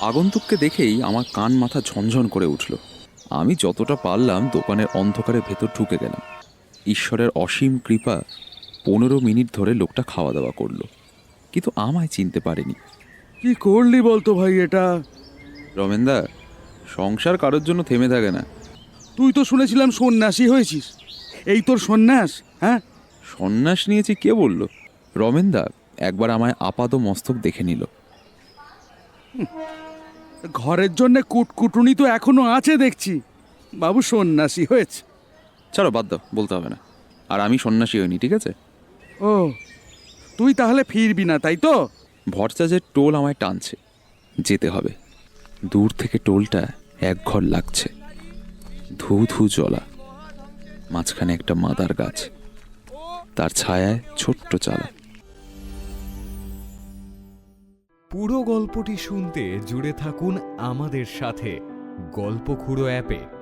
আগন্তুককে দেখেই আমার কান মাথা ঝনঝন করে উঠল। আমি যতটা পারলাম দোকানের অন্ধকারে ভেতর ঢুকে গেলাম। ঈশ্বরের অসীম কৃপা পনেরো মিনিট ধরে লোকটা খাওয়া দাওয়া করল কিন্তু আমায় চিনতে পারেনি। কি করলি বলতো ভাই এটা? রমেনদা সংসার কারোর জন্য থেমে থাকে না। তুই তো শুনেছিলাম সন্ন্যাসী হয়েছিস। এই তোর সন্ন্যাস হ্যাঁ? সন্ন্যাস নিয়েছি কে বলল? রমেনদা একবার আমায় আপাদ মস্তক দেখে নিল। ঘরের জন্য কুটকুটুনি তো এখনও আছে দেখছি। বাবু সন্ন্যাসী হয়েছে। ছাড়ো বাদ দাও বলতে হবে না। আর আমি সন্ন্যাসী হইনি ঠিক আছে? ও তুই তাহলে ফিরবি না তাই তো? ভরচাজের টোল আমায় টানছে যেতে হবে। দূর থেকে টোলটা এক ঘর লাগছে। ধু ধু জলা মাঝখানে একটা মাদার গাছ। তার ছায়ায় ছোট্ট চালা। পুরো গল্পটি শুনতে জুড়ে থাকুন আমাদের সাথে গল্প খুঁড়ো অ্যাপে।